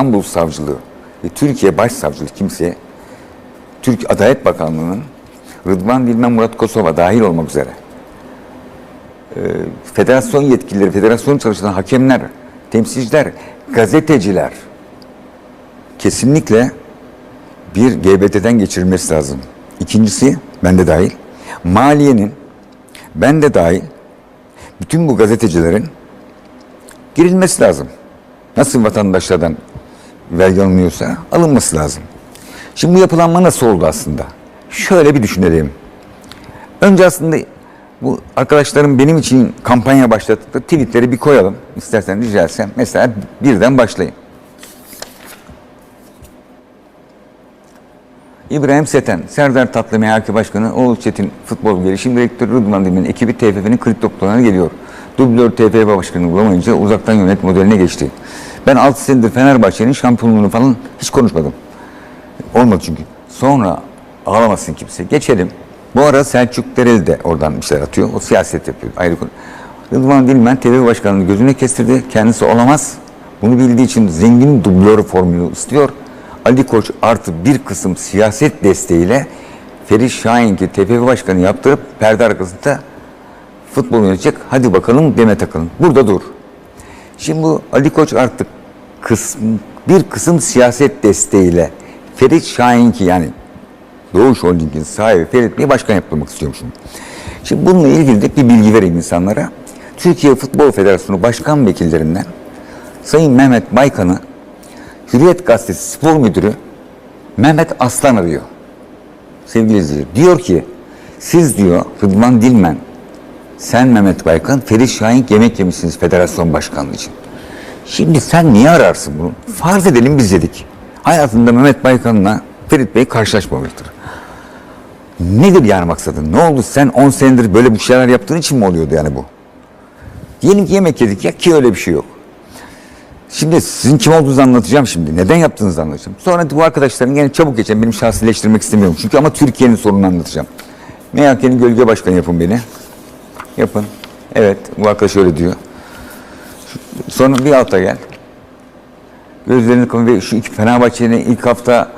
İstanbul Savcılığı ve Türkiye Başsavcılığı kimseye Türk Adalet Bakanlığı'nın Rıdvan Dilmen Murat Kosova dahil olmak üzere e, federasyon yetkilileri, federasyon çalışan hakemler, temsilciler, gazeteciler kesinlikle bir GBT'den geçirilmesi lazım. İkincisi, ben de dahil, maliyenin, ben de dahil, bütün bu gazetecilerin girilmesi lazım. Nasıl vatandaşlardan vergi alınıyorsa alınması lazım. Şimdi bu yapılanma nasıl oldu aslında? Şöyle bir düşünelim. Önce aslında bu arkadaşlarım benim için kampanya başlattıkları tweetleri bir koyalım. İstersen rica. Mesela birden başlayın. İbrahim Seten, Serdar Tatlı MHK Başkanı, Oğuz Çetin Futbol Gelişim Direktörü Rıdvan Demir'in ekibi TFF'nin kripto kutularına geliyor. Dublör TFF Başkanı bulamayınca uzaktan yönet modeline geçti. Ben 6 senedir Fenerbahçe'nin şampiyonluğunu falan hiç konuşmadım. Olmadı çünkü. Sonra ağlamasın kimse. Geçelim. Bu ara Selçuk Dereli de oradan bir şeyler atıyor. O siyaset yapıyor. Ayrı konu. Rıdvan Dilmen TFF Başkanı'nı gözüne kestirdi. Kendisi olamaz. Bunu bildiği için zengin dublör formülü istiyor. Ali Koç artı bir kısım siyaset desteğiyle Ferit Şahink'i TFF Başkanı yaptırıp perde arkasında futbol yönetecek. Hadi bakalım deme takılın. Burada dur. Şimdi bu Ali Koç artık kısım, bir kısım siyaset desteğiyle Ferit Şahink'i yani Doğuş Holding'in sahibi Ferit Bey'i başkan yaptırmak istiyorum şimdi. Şimdi bununla ilgili de bir bilgi vereyim insanlara. Türkiye Futbol Federasyonu Başkan Vekillerinden Sayın Mehmet Baykan'ı Hürriyet Gazetesi Spor Müdürü Mehmet Aslan arıyor. Sevgili izleyiciler. Diyor ki siz diyor Rıdvan Dilmen sen Mehmet Baykan, Ferit Şahin yemek yemişsiniz federasyon başkanlığı için. Şimdi sen niye ararsın bunu? Farz edelim biz dedik. Hayatında Mehmet Baykan'la Ferit Bey karşılaşmamıştır. Nedir yani maksadın? Ne oldu? Sen 10 senedir böyle bir şeyler yaptığın için mi oluyordu yani bu? Diyelim ki yemek yedik ya ki öyle bir şey yok. Şimdi sizin kim olduğunuzu anlatacağım şimdi. Neden yaptığınızı anlatacağım. Sonra bu arkadaşların yine çabuk geçen benim şahsileştirmek istemiyorum. Çünkü ama Türkiye'nin sorununu anlatacağım. MHK'nin gölge başkanı yapın beni. Yapın. Evet bu arkadaş öyle diyor. Sonra bir alta gel. Gözlerini kapat ve şu iki Fenerbahçe'nin ilk hafta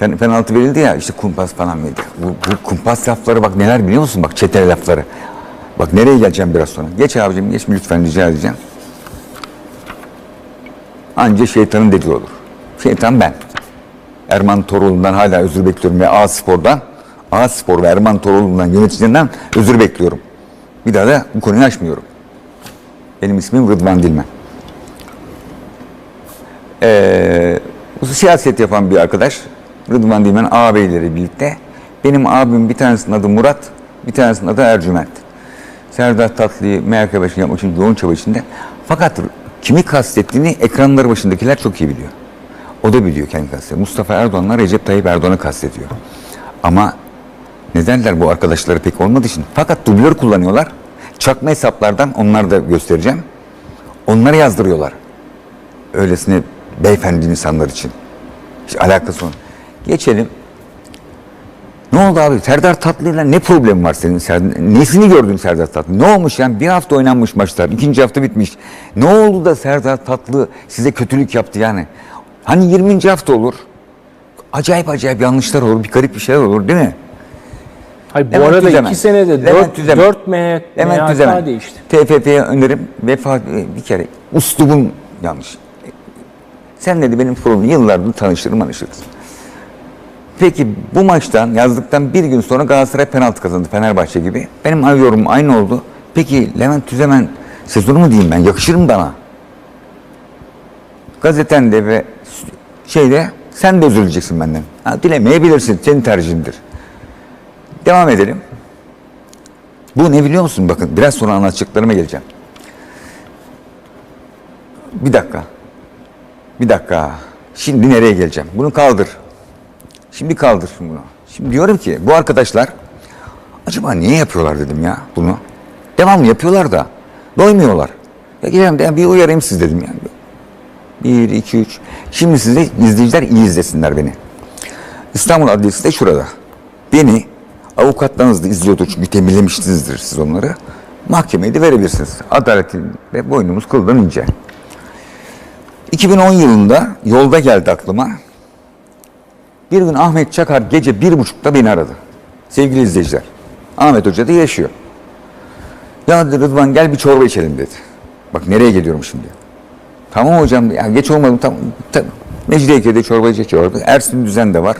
pen- penaltı verildi ya işte kumpas falan mıydı? Bu, bu kumpas lafları bak neler biliyor musun? Bak çetele lafları. Bak nereye geleceğim biraz sonra. Geç abicim geç lütfen rica edeceğim. Anca şeytanın dediği olur. Şeytan ben. Erman Toroğlu'ndan hala özür bekliyorum ve A Spor'dan A Spor ve Erman Toroğlu'ndan yöneticilerinden özür bekliyorum. Bir daha da bu konuyu açmıyorum. Benim ismim Rıdvan Dilmen. Ee, siyaset yapan bir arkadaş Rıdvan Dilmen ağabeyleri birlikte. Benim abim bir tanesinin adı Murat, bir tanesinin adı Ercüment. Serdar Tatlı'yı MHK başkanı yapmak için yoğun çaba içinde. Fakat kimi kastettiğini ekranları başındakiler çok iyi biliyor. O da biliyor kendi kastediyor. Mustafa Erdoğan'la Recep Tayyip Erdoğan'ı kastediyor. Ama nedenler bu arkadaşları pek olmadığı için. Fakat dublör kullanıyorlar. Çakma hesaplardan onları da göstereceğim. Onları yazdırıyorlar. Öylesine beyefendi insanlar için. Hiç alakası olmaz. Geçelim. Ne oldu abi? Serdar Tatlı'yla ne problem var senin? Nesini gördün Serdar Tatlı? Ne olmuş yani? Bir hafta oynanmış maçlar. ikinci hafta bitmiş. Ne oldu da Serdar Tatlı size kötülük yaptı yani? Hani 20. hafta olur. Acayip acayip yanlışlar olur. Bir garip bir şeyler olur değil mi? Hayır, bu Levent arada Tüzemen. iki senede Levent 4, Tüzemen. 4 MHK, Levent Tüzemen. değişti. TFF'ye önerim vefa bir kere uslubun yanlış. Sen dedi benim programı yıllardır tanıştırır manışırız. Peki bu maçtan yazdıktan bir gün sonra Galatasaray penaltı kazandı Fenerbahçe gibi. Benim yorumum aynı oldu. Peki Levent Tüzemen sezonu mu diyeyim ben yakışır mı bana? Gazetende ve şeyde sen de özür dileyeceksin benden. Ha, dilemeyebilirsin senin tercihindir. Devam edelim. Bu ne biliyor musun? Bakın biraz sonra anlatacaklarıma geleceğim. Bir dakika. Bir dakika. Şimdi nereye geleceğim? Bunu kaldır. Şimdi kaldır bunu. Şimdi diyorum ki bu arkadaşlar acaba niye yapıyorlar dedim ya bunu. Devamlı yapıyorlar da doymuyorlar. Ya geleceğim de bir uyarayım siz dedim yani. Bir, iki, üç. Şimdi size izleyiciler iyi izlesinler beni. İstanbul Adliyesi de şurada. Beni avukatlarınız da izliyordu çünkü tembihlemişsinizdir siz onları. Mahkemeye de verebilirsiniz. Adaletin ve boynumuz kıldan ince. 2010 yılında yolda geldi aklıma. Bir gün Ahmet Çakar gece bir buçukta beni aradı. Sevgili izleyiciler. Ahmet Hoca da yaşıyor. Ya dedi Rıdvan gel bir çorba içelim dedi. Bak nereye geliyorum şimdi. Tamam hocam ya geç olmadım tamam. tamam. Mecidiyeköy'de çorba içiyordu. Ersin Düzen de var.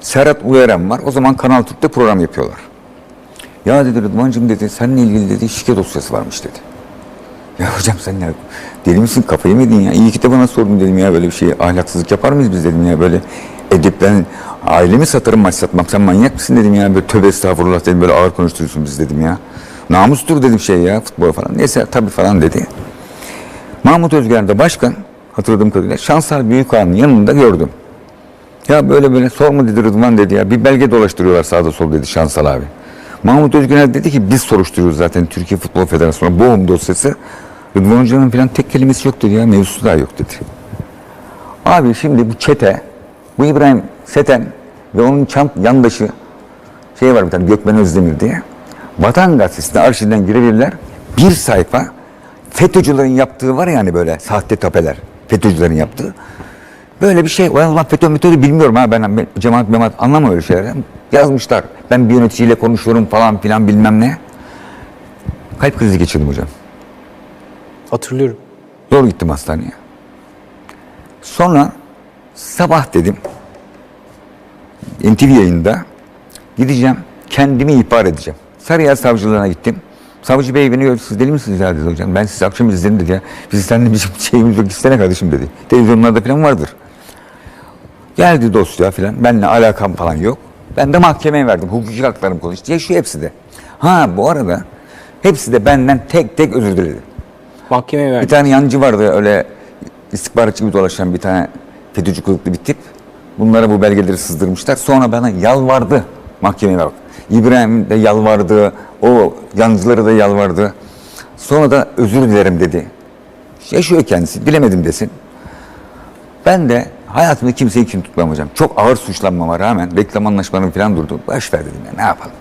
Serhat Uyaren var. O zaman Kanal Türk'te program yapıyorlar. Ya dedi Rıdvan'cığım dedi seninle ilgili dedi şike dosyası varmış dedi. Ya hocam sen ya deli misin kafayı mı yedin ya? İyi ki de bana sordun dedim ya böyle bir şey ahlaksızlık yapar mıyız biz dedim ya böyle edepten ailemi satarım maç satmam sen manyak mısın dedim ya böyle tövbe estağfurullah dedim böyle ağır konuşturuyorsun biz dedim ya. Namustur dedim şey ya futbol falan. Neyse tabii falan dedi. Mahmut Özgen de başkan hatırladığım kadarıyla Şansal Büyükağa'nın yanında gördüm. Ya böyle böyle sorma dedi Rıdvan dedi ya bir belge dolaştırıyorlar sağda sol dedi Şansal abi. Mahmut Özgüner dedi ki biz soruşturuyoruz zaten Türkiye Futbol Federasyonu boğum dosyası. Rıdvan Hoca'nın falan tek kelimesi yok dedi ya mevzusu daha yok dedi. Abi şimdi bu çete, bu İbrahim Seten ve onun çant yandaşı şey var bir tane Gökmen Özdemir diye. Vatan Gazetesi'nde arşivden girebilirler. Bir sayfa FETÖ'cülerin yaptığı var yani böyle sahte tapeler. FETÖ'cülerin yaptığı. Böyle bir şey. Ulan FETÖ metodü bilmiyorum ha ben, cemaat memaat anlamam öyle şeyler. Yazmışlar. Ben bir yöneticiyle konuşuyorum falan filan bilmem ne. Kalp krizi geçirdim hocam. Hatırlıyorum. Zor gittim hastaneye. Sonra sabah dedim NTV yayında gideceğim kendimi ihbar edeceğim. Sarıyer savcılığına gittim. Savcı bey beni gördü. Siz deli misiniz ya dedi hocam. Ben sizi akşam izledim dedi ya. Biz seninle bizim şeyimiz yok. İstene kardeşim dedi. Televizyonlarda falan vardır. Geldi dosya falan. Benimle alakam falan yok. Ben de mahkemeye verdim. Hukuki haklarım konuştu. Yaşıyor hepsi de. Ha bu arada hepsi de benden tek tek özür diledi. Mahkemeye Bir verdi. tane yancı vardı öyle istihbaratçı gibi dolaşan bir tane FETÖ'cü kılıklı bir tip. Bunlara bu belgeleri sızdırmışlar. Sonra bana yalvardı mahkemeye bak. İbrahim de yalvardı. O yancıları da yalvardı. Sonra da özür dilerim dedi. Yaşıyor kendisi. Bilemedim desin. Ben de hayatımda kimseyi kim tutmam hocam. Çok ağır suçlanmama rağmen reklam anlaşmalarım falan durdu. Baş ver dedim ya ne yapalım.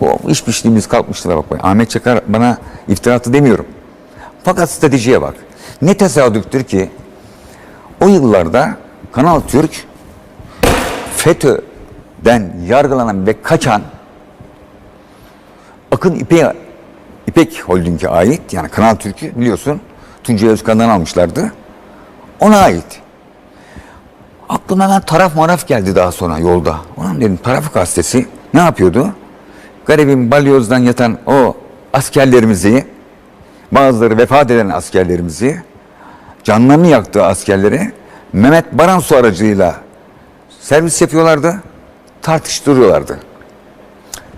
O iş piştiğimiz kalkmıştı da bakmayın. Ahmet Çakar bana iftira attı demiyorum. Fakat stratejiye bak. Ne tesadüftür ki o yıllarda Kanal Türk FETÖ'den yargılanan ve kaçan Akın İpek, İpek Holding'e ait yani Kanal Türk'ü biliyorsun Tuncay Özkan'dan almışlardı. Ona ait. Aklıma lan taraf maraf geldi daha sonra yolda. Ulan dedim taraf gazetesi ne yapıyordu? Garibim balyozdan yatan o askerlerimizi, bazıları vefat eden askerlerimizi, canlarını yaktığı askerleri Mehmet Baransu aracıyla servis yapıyorlardı, tartıştırıyorlardı.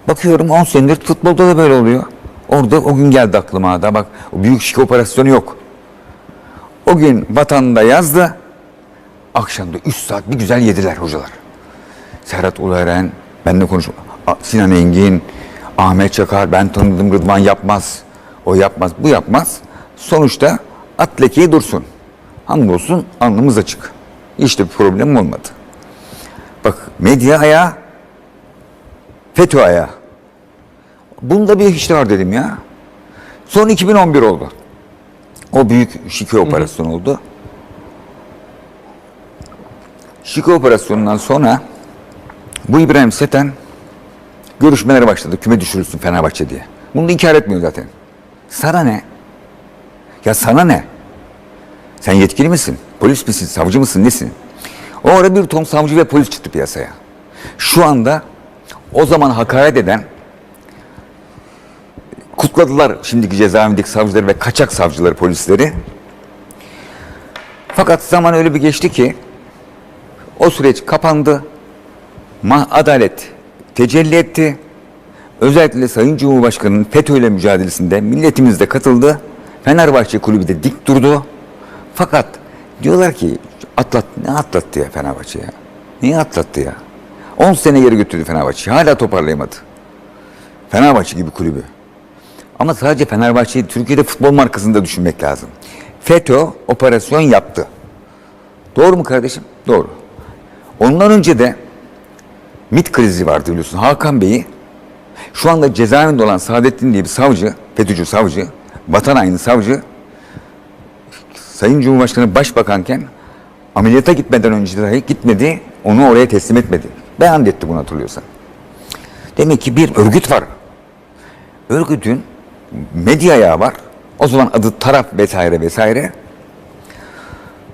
Bakıyorum 10 senedir futbolda da böyle oluyor. Orada o gün geldi aklıma da bak büyük şike operasyonu yok. O gün vatanda yazdı. Akşamda 3 saat bir güzel yediler hocalar. Serhat Ulueren, benimle konuş. Sinan Engin, Ahmet Çakar, ben tanıdım Rıdvan yapmaz. O yapmaz, bu yapmaz. Sonuçta at lekeyi dursun. Hamdolsun alnımız açık. İşte bir problem olmadı. Bak medya ayağı, FETÖ ayağı. Bunda bir işte var dedim ya. Son 2011 oldu. O büyük şike operasyonu oldu. Şike operasyonundan sonra bu İbrahim Seten görüşmelere başladı. Küme düşürülsün Fenerbahçe diye. Bunu inkar etmiyor zaten. Sana ne? Ya sana ne? Sen yetkili misin? Polis misin? Savcı mısın? Nesin? O ara bir ton savcı ve polis çıktı piyasaya. Şu anda o zaman hakaret eden kutladılar şimdiki cezaevindeki savcıları ve kaçak savcıları, polisleri. Fakat zaman öyle bir geçti ki o süreç kapandı. Ma adalet tecelli etti. Özellikle Sayın Cumhurbaşkanı'nın FETÖ ile mücadelesinde milletimiz de katıldı. Fenerbahçe kulübü de dik durdu. Fakat diyorlar ki atlat ne atlattı ya Fenerbahçe ya? Niye atlattı ya? 10 sene geri götürdü Fenerbahçe. Hala toparlayamadı. Fenerbahçe gibi kulübü. Ama sadece Fenerbahçe'yi Türkiye'de futbol markasında düşünmek lazım. FETÖ operasyon yaptı. Doğru mu kardeşim? Doğru. Ondan önce de MIT krizi vardı biliyorsun. Hakan Bey'i şu anda cezaevinde olan Saadettin diye bir savcı, FETÖ'cü savcı, vatan haini savcı Sayın Cumhurbaşkanı başbakanken ameliyata gitmeden önce dahi gitmedi, onu oraya teslim etmedi. Beyan etti bunu hatırlıyorsan. Demek ki bir örgüt var. Örgütün medya ayağı var. O zaman adı taraf vesaire vesaire.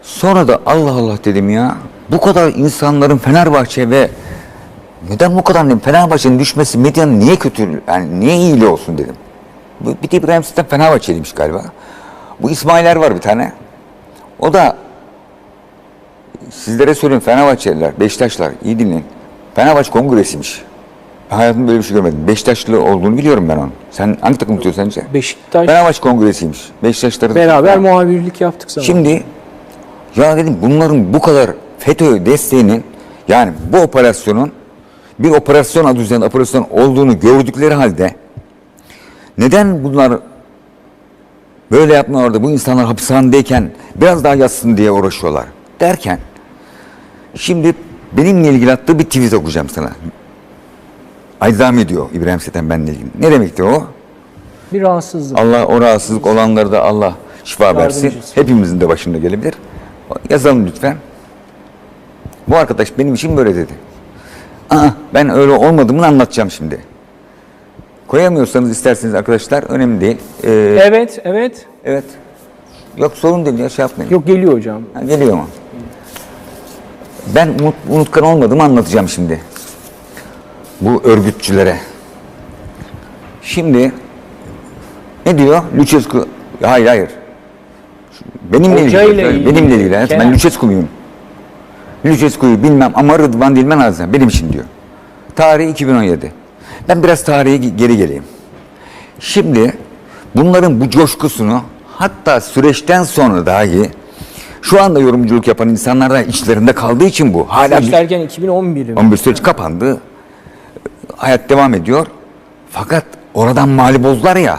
Sonra da Allah Allah dedim ya. Bu kadar insanların Fenerbahçe ve neden bu kadar Fenerbahçe'nin düşmesi medyanın niye kötü yani niye iyiliği olsun dedim. Bu- Bir de İbrahim Sistem Fenerbahçeliymiş galiba. Bu İsmailer var bir tane. O da sizlere söyleyeyim Fenerbahçeliler, Beşiktaşlar iyi dinleyin. Fenerbahçe kongresiymiş. Ben hayatımda böyle bir şey görmedim. Beşiktaşlı olduğunu biliyorum ben onun. Sen hangi takım tutuyorsun sence? Beşiktaş Fenerbahçe kongresiymiş. Beşiktaşları beraber muhabirlik yaptık zaman. Şimdi ya dedim bunların bu kadar FETÖ desteğinin yani bu operasyonun bir operasyon adı üzerinde operasyon olduğunu gördükleri halde neden bunlar böyle yapmıyorlar bu insanlar hapishanedeyken biraz daha yatsın diye uğraşıyorlar derken şimdi benimle ilgili attığı bir tweet okuyacağım sana. Aydami diyor İbrahim Seten benimle ilgili. Ne demekti o? bir rahatsızlık. Allah o rahatsızlık olanlara da Allah şifa versin. Hepimizin de başında gelebilir. Yazalım lütfen. Bu arkadaş benim için böyle dedi. Aa, ben öyle olmadığımı anlatacağım şimdi. Koyamıyorsanız isterseniz arkadaşlar önemli değil. Ee, Evet, evet. evet. Yok sorun değil ya şey yapmayın. Yok geliyor hocam. Ha, geliyor mu? Ben unut, unutkan olmadığımı anlatacağım şimdi. Bu örgütçülere. Şimdi ne diyor? Lucescu. Hayır hayır. Benimle ilgili. Benimle ilgili. evet. Ben Kenan. Lucescu'yu bilmem ama Rıdvan Dilmen Azam. Benim için diyor. Tarihi 2017. Ben biraz tarihe ge- geri geleyim. Şimdi bunların bu coşkusunu hatta süreçten sonra dahi şu anda yorumculuk yapan insanlar da içlerinde kaldığı için bu. Hala Süreç derken 2011'im. 11 süreç kapandı. Hayat devam ediyor. Fakat oradan mağlup oldular ya.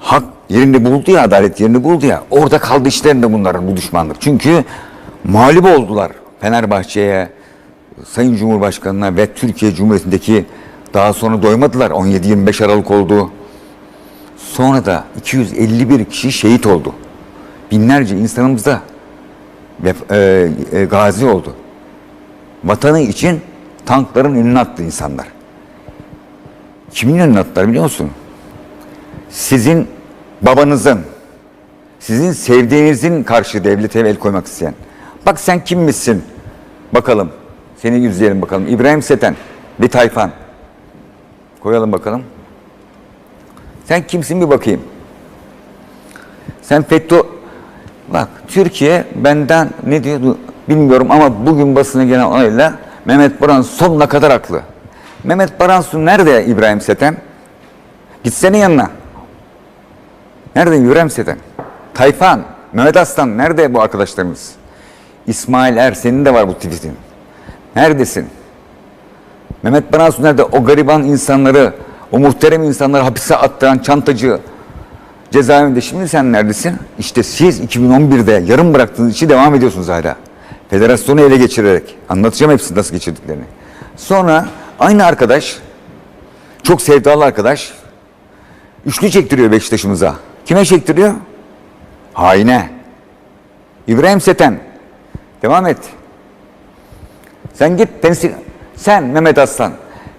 Hak yerini buldu ya, adalet yerini buldu ya. Orada kaldı içlerinde bunların bu düşmanlık. Çünkü mağlup oldular Fenerbahçe'ye, Sayın Cumhurbaşkanı'na ve Türkiye Cumhuriyeti'ndeki daha sonra doymadılar. 17-25 Aralık oldu. Sonra da 251 kişi şehit oldu. Binlerce insanımız da e, e, gazi oldu. Vatanı için tankların önüne attı insanlar. Kimin önüne attılar biliyor musun? Sizin babanızın, sizin sevdiğinizin karşı devlete el koymak isteyen. Bak sen kim misin? Bakalım. Seni yüzleyelim bakalım. İbrahim Seten bir tayfan. Koyalım bakalım. Sen kimsin bir bakayım. Sen FETÖ... Bak Türkiye benden ne diyordu bilmiyorum ama bugün basına gelen olayla Mehmet Baran sonuna kadar haklı. Mehmet Baransu nerede İbrahim Seten? Gitsene yanına. Nerede İbrahim Seten? Tayfan, Mehmet Aslan nerede bu arkadaşlarımız? İsmail Er senin de var bu tweetin. Neredesin? Mehmet Baransu nerede? O gariban insanları, o muhterem insanları hapise attıran çantacı cezaevinde. Şimdi sen neredesin? İşte siz 2011'de yarım bıraktığınız için devam ediyorsunuz hala. Federasyonu ele geçirerek. Anlatacağım hepsini nasıl geçirdiklerini. Sonra aynı arkadaş, çok sevdalı arkadaş, üçlü çektiriyor Beşiktaş'ımıza. Kime çektiriyor? Haine. İbrahim Seten. Devam et. Sen git temsil... Sen Mehmet Aslan.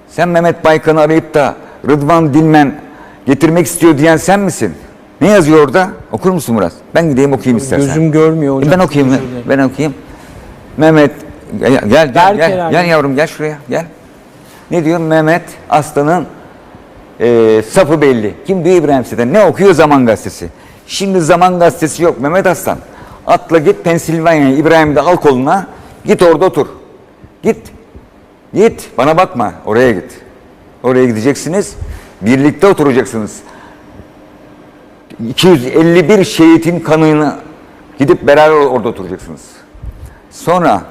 Sen Mehmet Baykan'ı arayıp da Rıdvan Dilmen getirmek istiyor diyen sen misin? Ne yazıyor orada? Okur musun Murat? Ben gideyim okuyayım istersen. Gözüm görmüyor hocam. Ben okuyayım. Ben okuyayım. Mehmet gel gel gel, gel, gel yavrum gel şuraya gel. Ne diyor? Mehmet Aslan'ın e, safı belli. Kim diyor İbrahim Seten? Ne okuyor Zaman Gazetesi? Şimdi Zaman Gazetesi yok Mehmet Aslan. Atla git Pensilvanya'ya İbrahim'i de al koluna. Git orada otur. Git. Git. Bana bakma. Oraya git. Oraya gideceksiniz. Birlikte oturacaksınız. 251 şehitin kanını gidip beraber orada oturacaksınız. Sonra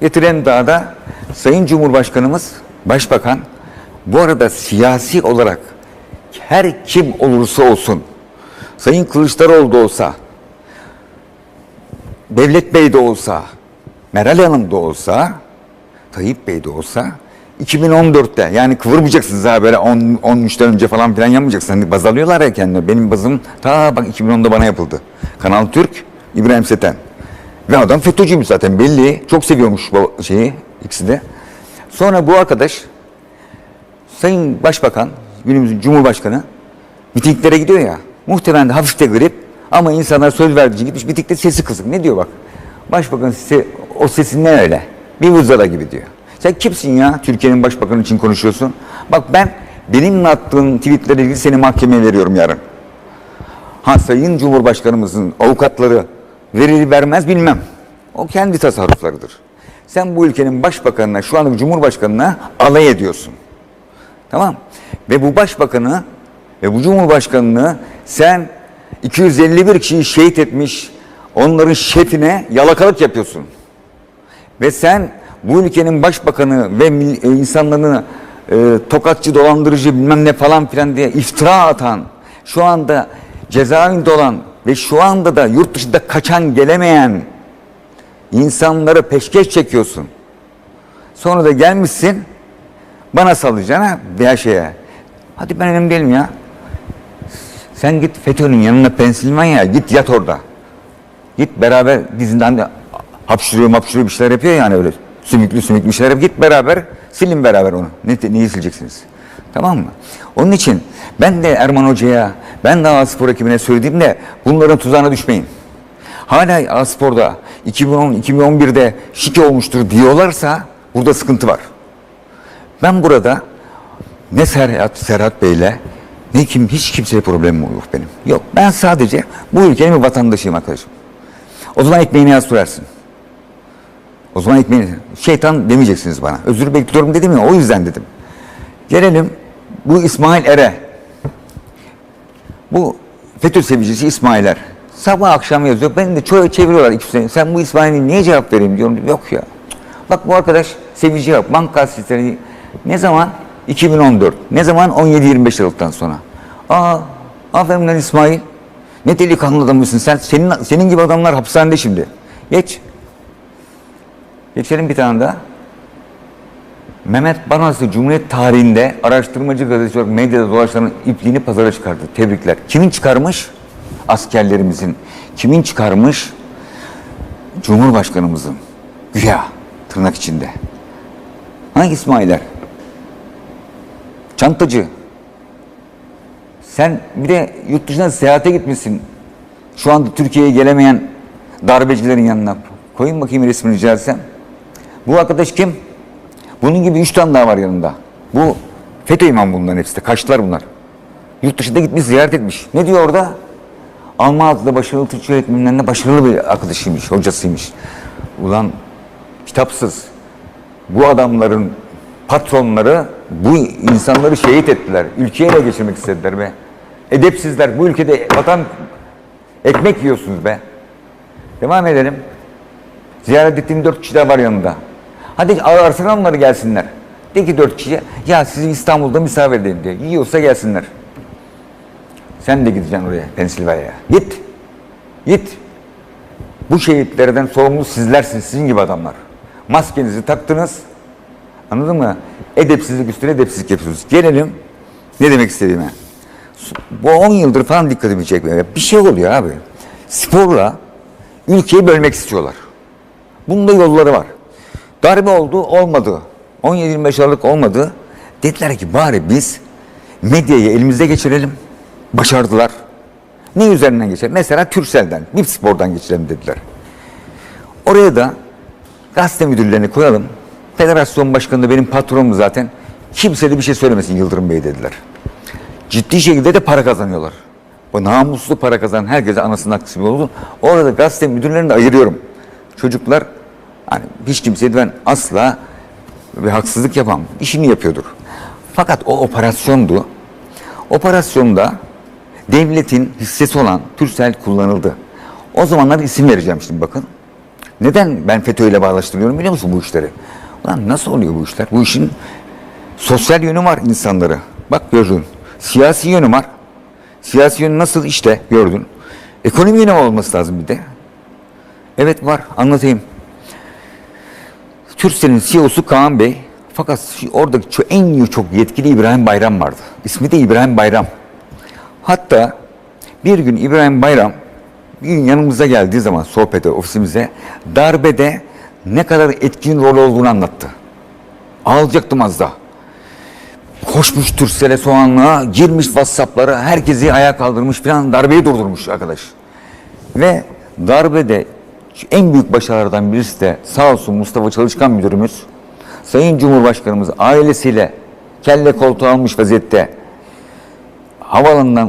getiren dağda Sayın Cumhurbaşkanımız, Başbakan bu arada siyasi olarak her kim olursa olsun Sayın Kılıçdaroğlu da olsa Devlet Bey de olsa Meral Hanım da olsa Tayyip Bey de olsa 2014'te yani kıvırmayacaksınız ha böyle 10 13'ten önce falan filan yapmayacaksınız. Hani baz alıyorlar ya kendileri. Benim bazım ta bak 2010'da bana yapıldı. Kanal Türk, İbrahim Seten. Ve adam FETÖ'cüymüş zaten belli. Çok seviyormuş bu şeyi ikisi de. Sonra bu arkadaş Sayın Başbakan, günümüzün Cumhurbaşkanı mitinglere gidiyor ya. Muhtemelen de hafif de grip ama insanlar söz verdiği için gitmiş mitingde sesi kısık. Ne diyor bak? Başbakan size o sesin ne öyle? Bir vızala gibi diyor. Sen kimsin ya Türkiye'nin başbakanı için konuşuyorsun? Bak ben benimle attığın tweetlere ilgili seni mahkemeye veriyorum yarın. Ha Sayın Cumhurbaşkanımızın avukatları verir vermez bilmem. O kendi tasarruflarıdır. Sen bu ülkenin başbakanına, şu andaki cumhurbaşkanına alay ediyorsun. Tamam. Ve bu başbakanı ve bu cumhurbaşkanını sen 251 kişiyi şehit etmiş onların şefine yalakalık yapıyorsun. Ve sen bu ülkenin başbakanı ve e, insanlarını e, tokatçı, dolandırıcı bilmem ne falan filan diye iftira atan, şu anda cezaevinde olan ve şu anda da yurt dışında kaçan gelemeyen insanları peşkeş çekiyorsun. Sonra da gelmişsin bana sallayacağına veya şeye. Hadi ben önemli değilim ya. Sen git FETÖ'nün yanına Pensilvanya'ya git yat orada. Git beraber dizinden de hapşırıyor hapşırıyor bir şeyler yapıyor yani öyle. Sümüklü sümüklü bir şeyler yap. Git beraber silin beraber onu. Ne, neyi sileceksiniz? Tamam mı? Onun için ben de Erman Hoca'ya, ben de A-Spor ekibine söylediğimde bunların tuzağına düşmeyin. Hala A-Spor'da 2010-2011'de şike olmuştur diyorlarsa burada sıkıntı var. Ben burada ne Serhat, Serhat Bey'le ne kim hiç kimseye problemim yok benim. Yok. Ben sadece bu ülkenin bir vatandaşıyım arkadaşım. O zaman ekmeğini yaz sürersin. O zaman ekmeğini... Şeytan demeyeceksiniz bana. Özür bekliyorum dedim ya o yüzden dedim. Gelelim bu İsmail Ere. Bu FETÖ sevicisi İsmail Er. Sabah akşam yazıyor. Ben de çoğu çeviriyorlar iki sene. Sen bu İsmail'e niye cevap vereyim diyorum. Yok ya. Bak bu arkadaş sevici yok. Banka sistemi ne zaman? 2014. Ne zaman? 17-25 Aralık'tan sonra. Aa, aferin lan İsmail. Ne delikanlı adammışsın sen. Senin, senin gibi adamlar hapishanede şimdi. Geç. Geçelim bir tane daha. Mehmet Banası Cumhuriyet tarihinde araştırmacı gazeteci olarak medyada dolaşanın ipliğini pazara çıkardı. Tebrikler. Kimin çıkarmış? Askerlerimizin. Kimin çıkarmış? Cumhurbaşkanımızın. Güya tırnak içinde. Hangi İsmailer? Çantacı. Sen bir de yurt dışına seyahate gitmişsin. Şu anda Türkiye'ye gelemeyen darbecilerin yanına. Koyun bakayım resmini rica etsem. Bu arkadaş kim? Bunun gibi üç tane daha var yanında. Bu FETÖ imam bunların hepsi de. Kaçtılar bunlar. Yurt dışında gitmiş ziyaret etmiş. Ne diyor orada? Almalı'da başarılı Türkçe öğretmenlerinde başarılı bir arkadaşıymış, hocasıymış. Ulan kitapsız. Bu adamların patronları bu insanları şehit ettiler. Ülkeyi ele geçirmek istediler be. Edepsizler. Bu ülkede vatan ekmek yiyorsunuz be. Devam edelim. Ziyaret ettiğim dört kişi daha var yanında. Hadi ararsana onları gelsinler. De ki dört kişiye ya sizi İstanbul'da misafir edeyim diye. Yiyorsa gelsinler. Sen de gideceksin oraya Pensilvanya'ya. Git. Git. Bu şehitlerden sorumlu sizlersiniz. Sizin gibi adamlar. Maskenizi taktınız. Anladın mı? Edepsizlik üstüne edepsizlik yapıyorsunuz. Gelelim ne demek istediğime. Bu 10 yıldır falan dikkatimi çekmiyor. Bir şey oluyor abi. Sporla ülkeyi bölmek istiyorlar. Bunun da yolları var. Darbe oldu, olmadı. 17-25 Aralık olmadı. Dediler ki bari biz medyayı elimizde geçirelim. Başardılar. Ne üzerinden geçer? Mesela Türksel'den, Bip Spor'dan geçirelim dediler. Oraya da gazete müdürlerini koyalım. Federasyon başkanı da benim patronum zaten. Kimse de bir şey söylemesin Yıldırım Bey dediler. Ciddi şekilde de para kazanıyorlar. Bu namuslu para kazanan herkese anasının hakkı oldu. Orada gazete müdürlerini de ayırıyorum. Çocuklar hani hiç kimseye ben asla bir haksızlık yapamam. İşini yapıyordur. Fakat o operasyondu. Operasyonda devletin hissesi olan Türksel kullanıldı. O zamanlar isim vereceğim şimdi bakın. Neden ben FETÖ ile bağlaştırıyorum biliyor musun bu işleri? Ulan nasıl oluyor bu işler? Bu işin sosyal yönü var insanları. Bak gördün. Siyasi yönü var. Siyasi yönü nasıl işte gördün. Ekonomi yönü olması lazım bir de. Evet var anlatayım. Türkcell'in CEO'su Kaan Bey Fakat oradaki çok, en çok yetkili İbrahim Bayram vardı. İsmi de İbrahim Bayram. Hatta bir gün İbrahim Bayram bir gün yanımıza geldiği zaman sohbete, ofisimize darbede ne kadar etkin rol olduğunu anlattı. Ağlayacaktım az daha. Koşmuş Türksel'e soğanlığa, girmiş WhatsApp'lara, herkesi ayağa kaldırmış falan darbeyi durdurmuş arkadaş. Ve darbede en büyük başarılardan birisi de sağ olsun Mustafa Çalışkan müdürümüz, Sayın Cumhurbaşkanımız ailesiyle kelle koltuğu almış vaziyette havalanından